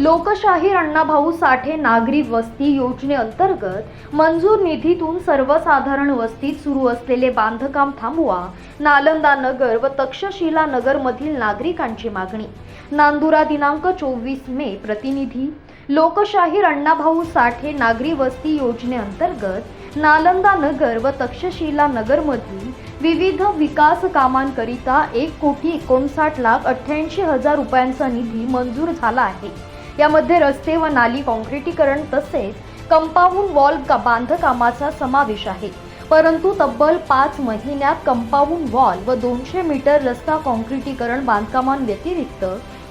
लोकशाहीर अण्णाभाऊ साठे नागरी वस्ती योजनेअंतर्गत मंजूर निधीतून सर्वसाधारण वस्तीत सुरू असलेले बांधकाम थांबवा नालंदा नगर व तक्षशिला नगरमधील नागरिकांची मागणी. नांदुरा दिनांक चोवीस मे प्रतिनिधी. लोकशाहीर अण्णाभाऊ साठे नागरी वस्ती योजनेअंतर्गत नालंदा नगर व तक्षशिला नगरमधील विविध विकास कामांकरिता एक कोटी एकोणसाठ लाख अठ्ठ्याऐंशी हजार रुपयांचा निधी मंजूर झाला आहे. यामध्ये रस्ते व नाली काँक्रिटीकरण तसेच कंपाऊंड वॉल का बांधकामाचा समावेश आहे. परंतु तब्बल पाच महिन्यात कंपाऊंड वॉल व दोनशे मीटर रस्ता काँक्रिटीकरण बांधकामांव्यतिरिक्त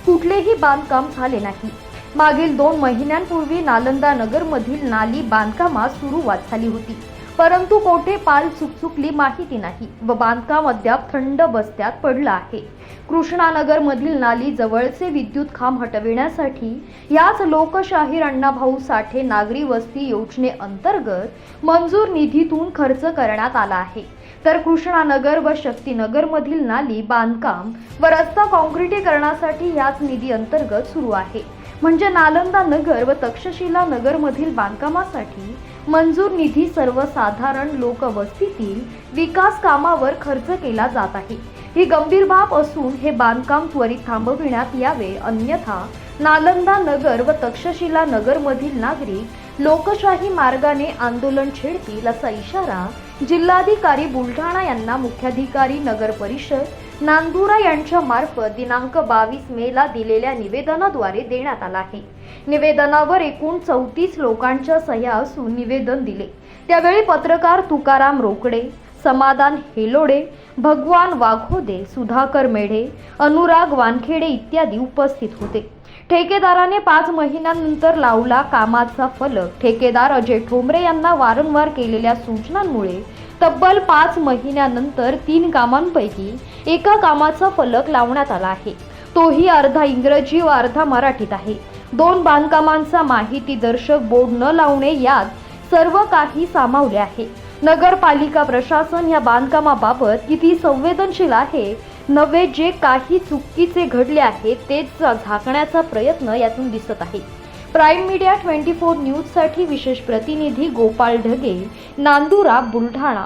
कुठलेही बांधकाम झाले नाही. मागील दोन महिन्यांपूर्वी नालंदा नगरमधील नाली बांधकामास सुरुवात झाली होती. परंतु कोठे पाल चुकचुकली माहिती नाही व बांधकाम अद्याप थंड बस्त्यात पडलं आहे. कृष्णानगरमधील नाली जवळचे विद्युत खांब हटविण्यासाठी याच लोकशाहीर अण्णाभाऊ साठे नागरी वस्ती योजनेअंतर्गत मंजूर निधीतून खर्च करण्यात आला आहे. तर कृष्णानगर व शक्तीनगरमधील नाली बांधकाम व रस्ता काँक्रिटीकरणासाठी याच निधी अंतर्गत सुरू आहे. म्हणजे नालंदा नगर व तक्षशिला नगरमधील बांधकामासाठी मंजूर निधी सर्वसाधारण लोकवस्तीतील विकास कामावर खर्च केला जात आहे. ही गंभीर बाब असून हे बांधकाम त्वरित थांबविण्यात यावे अन्यथा नालंदा नगर व तक्षशिला नगरमधील नागरिक लोकशाही मार्गाने आंदोलन छेडतील असा इशारा जिल्हाधिकारी बुलढाणा यांना मुख्याधिकारी नगर परिषद नांदुरा यांच्या मार्फत दिनांक बावीस मेला दिलेल्या निवेदनाद्वारे देण्यात आला आहे. निवेदनावर एकूण चौतीस लोकांच्या सह्या असून निवेदन दिले. त्यावेळी पत्रकार तुकाराम रोकडे समाधान हेलोडे भगवान वाघोदे सुधाकर मेढे अनुराग वानखेडे इत्यादी उपस्थित होते. ठेकेदाराने पाच महिन्यानंतर लावला कामाचा फलक. ठेकेदार अजय ठोंबरे यांना वारंवार केलेल्या सूचनांमुळे तब्बल पाच महिन्यानंतर तीन कामांपैकी एका कामाचा फलक लावण्यात आला आहे. तोही अर्धा इंग्रजी व अर्धा मराठीत आहे. दोन बांधकामांचा माहितीदर्शक बोर्ड न लावणे यात सर्व काही सामावले आहे. नगरपालिका प्रशासन या बांधकामाबाबत किती संवेदनशील आहे नवे जे काही चुकीचे घडले आहे तेच झाकण्याचा प्रयत्न यातून दिसत आहे. प्राईम मीडिया ट्वेंटी फोर न्यूजसाठी विशेष प्रतिनिधी गोपाळ ढगे नांदुरा बुलढाणा.